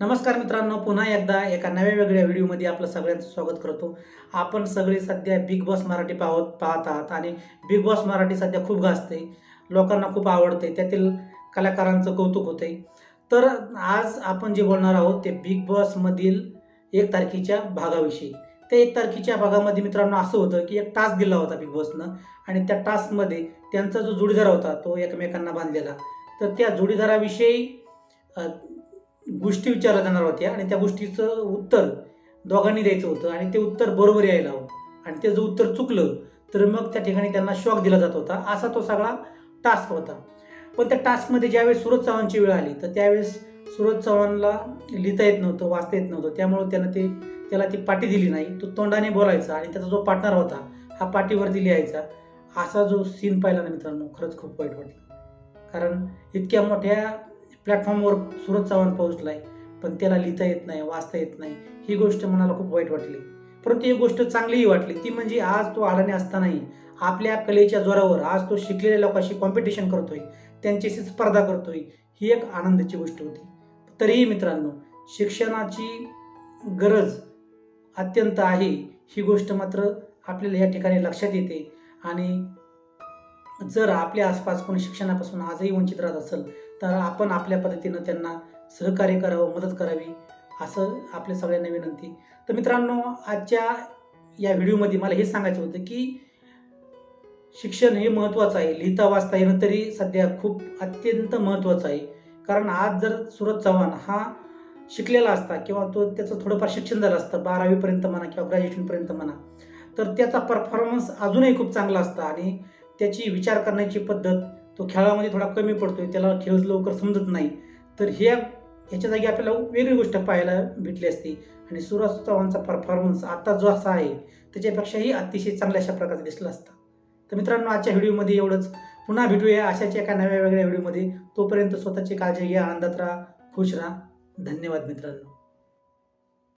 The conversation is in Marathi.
नमस्कार मित्रांनो पुन्हा एकदा एका नव्या वेगळ्या व्हिडिओमध्ये आपलं सगळ्यांचं स्वागत करतो. आपण सगळे सध्या बिग बॉस मराठी पाहत पाहत आहात आणि बिग बॉस मराठी सध्या खूप गाजते लोकांना खूप आवडते त्यातील कलाकारांचं कौतुक होते तर आज आपण जे बोलणार आहोत ते बिग बॉसमधील एक तारखेच्या भागाविषयी. त्या एक तारखेच्या भागामध्ये मित्रांनो असं होतं की एक टास्क दिला होता बिग बॉसनं आणि त्या टास्कमध्ये त्यांचा जो जोडीदार होता तो एकमेकांना बांधलेला. तर त्या जोडीदाराविषयी गोष्टी विचारल्या जाणार होत्या आणि त्या गोष्टीचं उत्तर दोघांनी द्यायचं होतं आणि ते उत्तर बरोबर यायला हवं. आणि ते जर उत्तर चुकलं तर मग त्या ठिकाणी त्यांना शॉक दिला जात होता. असा तो सगळा टास्क होता. पण त्या टास्कमध्ये ज्यावेळेस सूरज चव्हाणची वेळ आली तर त्यावेळेस सूरज चव्हाणला लिहिता येत नव्हतं वाचता येत नव्हतं. त्यामुळं त्यानं ते त्याला ती पाटी दिली नाही. तो तोंडाने बोलायचा आणि त्याचा जो पार्टनर होता हा पाटीवरती लिहायचा. असा जो सीन पाहिला ना मित्रांनो खरंच खूप वाईट वाटलं. कारण इतक्या मोठ्या प्लॅटफॉर्मवर सुरत चव्हाण पोहोचलाय पण त्याला लिहिता येत नाही वाचता येत नाही. ही गोष्ट मनाला खूप वाईट वाटली. परंतु ही गोष्ट चांगलीही वाटली ती म्हणजे आज तो अडाणी असतानाही आपल्या कलेच्या जोरावर आज तो शिकलेल्या लोकांशी कॉम्पिटिशन करतोय त्यांच्याशी स्पर्धा करतोय ही एक आनंदाची गोष्ट होती. तरीही मित्रांनो शिक्षणाची गरज अत्यंत आहे ही गोष्ट मात्र आपल्याला या ठिकाणी लक्षात येते आणि जर आपल्या आसपास कोणी शिक्षणापासून आजही वंचित राहत असेल तर आपण आपल्या पद्धतीनं त्यांना सहकार्य करावं मदत करावी असं आपल्या सगळ्यांना विनंती. तर मित्रांनो आजच्या या व्हिडिओमध्ये मला हे सांगायचं होतं की शिक्षण हे महत्त्वाचं आहे. लिहिता वाचता येणं तरी सध्या खूप अत्यंत महत्त्वाचं आहे. कारण आज जर सुरत चव्हाण हा शिकलेला असता किंवा तो त्याचं थोडंफार शिक्षण झालं असतं बारावीपर्यंत म्हणा किंवा ग्रॅज्युएशनपर्यंत म्हणा तर त्याचा परफॉर्मन्स अजूनही खूप चांगला असता आणि त्याची विचार करण्याची पद्धत तो खेळामध्ये थोडा कमी पडतो आहे त्याला खेळ लवकर समजत नाही. तर हे ह्याच्या जागी आपल्याला वेगळी गोष्ट पाहायला भेटली असती. आणि सुरज चव्हाणचा परफॉर्मन्स आत्ता जो असा आहे त्याच्यापेक्षाही अतिशय चांगल्या अशा प्रकारे दिसला असता. तर मित्रांनो आजच्या व्हिडिओमध्ये एवढंच. पुन्हा भेटूया अशाच एका नव्या वेगळ्या व्हिडिओमध्ये. तोपर्यंत स्वतःची काळजी घ्या आनंदात राहा खुश राहा. धन्यवाद मित्रांनो.